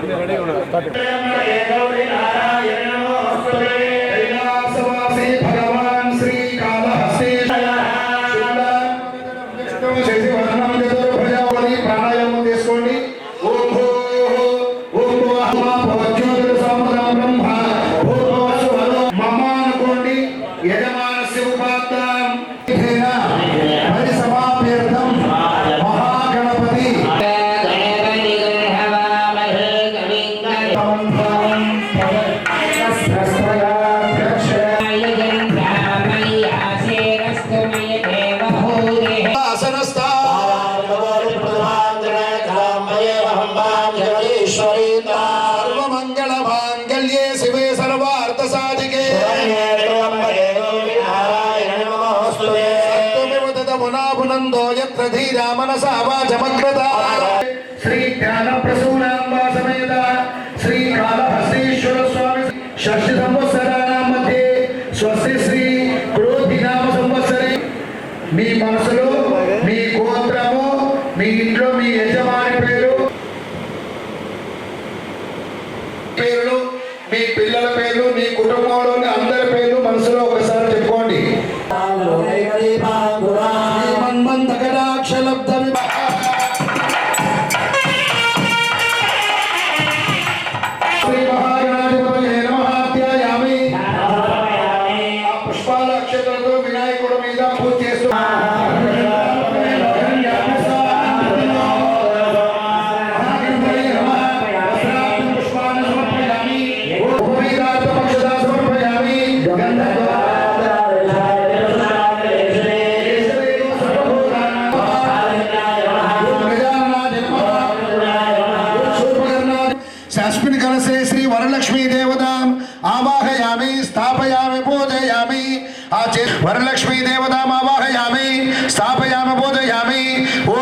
ಕಡೆ सर्वाभ्यगेश्वरी सर्वमङ्गलमाङ्गल्ये शिवे सर्वार्थसाधिके सत्यमिवदमुनाभुनन्दो यत्र धीरा मनसा वाचमग्रता श्रीज्ञानप्र అస్మిన్ కలసే శ్రీ వరలక్ష్మీ దేవతాం. ఆవాహయామి స్థాపయామి పూజయామి ఆ చే వరలక్ష్మీ దేవతాం ఆవాహయామి స్థాపయామి పూజయామి ఓ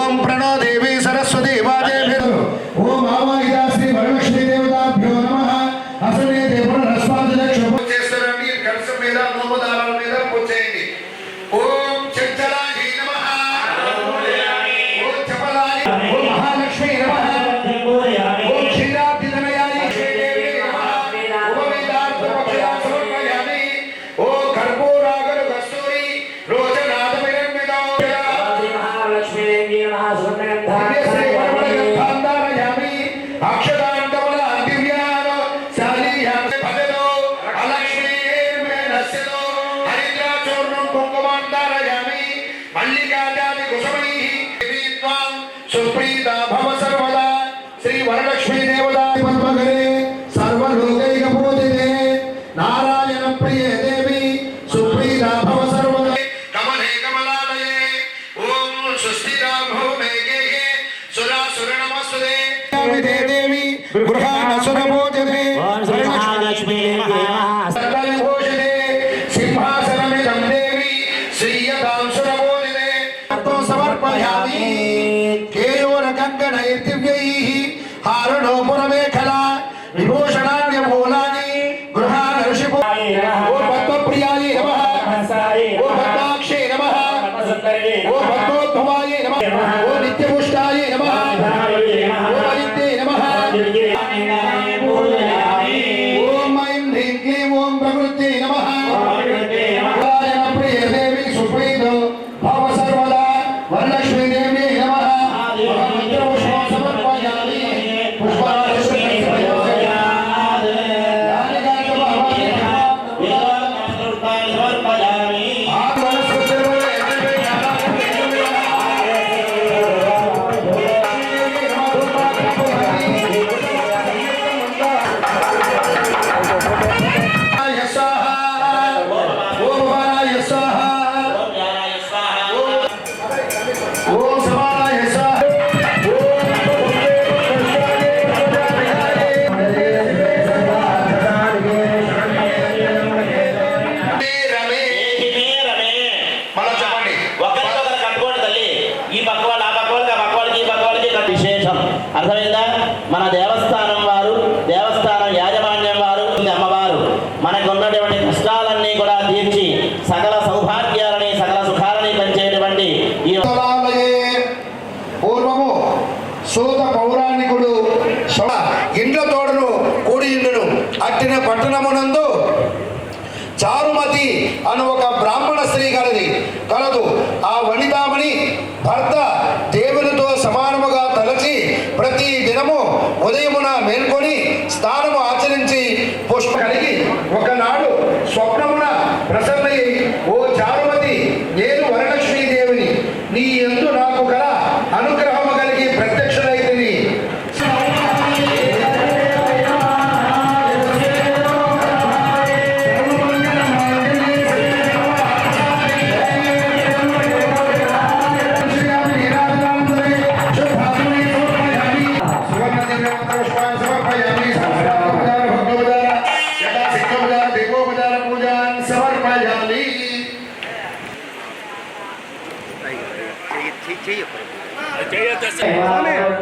మనకు ఉన్నటువంటి కష్టాలన్నీ కూడా తీర్చి సకల సౌభాగ్యాలని సకల సుఖాలని పంచేటువంటి ఈ పూర్వము సూత పౌరాణికుడు ఇండ్ల తోడను కూడి ఇండును. అట్టిన పట్టణమునందు చారుమతి అను ఒక బ్రాహ్మణ స్త్రీ కలది. కలదు. ఆ వనితామని భర్త దేవునితో సమానముగా తలచి ప్రతి దినము ఉదయమున మేల్కొని స్థానము ఆచరించి పుష్ప కలిగి సమర్పయామి దేవస్థానం